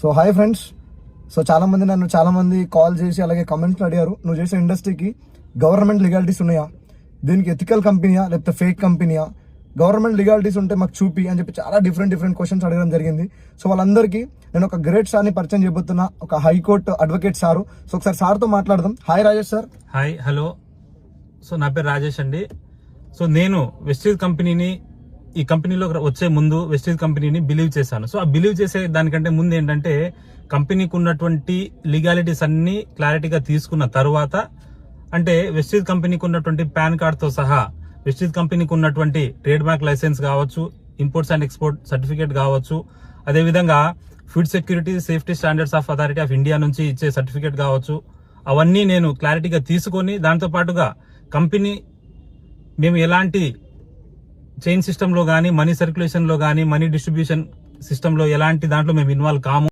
So hi friends so చాలామంది నన్ను చాలామంది కాల్ చేసి అలాగే కమెంట్స్ అడిగారు. నువ్వు చేసే ఇండస్ట్రీకి గవర్నమెంట్ లీగాలిటీస్ ఉన్నాయా? దీనికి ఎథికల్ కంపెనీయా లేకపోతే ఫేక్ కంపెనీయా గవర్నమెంట్ లీగాలిటీస్ ఉంటే మాకు చూపి అని చెప్పి చాలా డిఫరెంట్ డిఫరెంట్ క్వశ్చన్స్ అడగడం జరిగింది. సో వాళ్ళందరికీ నేను ఒక గ్రేట్ సార్ని పరిచయం చేయబోతున్నా ఒక హైకోర్టు అడ్వకేట్ సారు. సో ఒకసారి సార్తో మాట్లాడదాం. Hi Rajesh sir. Hi hello so నా పేరు రాజేష్ అండి. సో నేను వెస్టీజ్ కంపెనీని ఈ కంపెనీలో వచ్చే ముందు వెస్టీజ్ కంపెనీని బిలీవ్ చేశాను. సో ఆ బిలీవ్ చేసే దానికంటే ముందు ఏంటంటే కంపెనీకి ఉన్నటువంటి లీగాలిటీస్ అన్ని క్లారిటీగా తీసుకున్న తర్వాత అంటే వెస్టీజ్ కంపెనీకి ఉన్నటువంటి పాన్ కార్డ్తో సహా వెస్టీజ్ కంపెనీకి ఉన్నటువంటి ట్రేడ్ మార్క్ లైసెన్స్ కావచ్చు ఇంపోర్ట్స్ అండ్ ఎక్స్పోర్ట్ సర్టిఫికేట్ కావచ్చు అదేవిధంగా food security safety standards of authority of India నుంచి ఇచ్చే సర్టిఫికేట్ కావచ్చు అవన్నీ నేను క్లారిటీగా తీసుకొని దాంతో పాటుగా కంపెనీ మేము ఎలాంటి చైన్ సిస్టంలో కానీ మనీ సర్క్యులేషన్లో కానీ మనీ డిస్ట్రిబ్యూషన్ సిస్టంలో ఎలాంటి దాంట్లో మేము ఇన్వాల్వ్ కాము.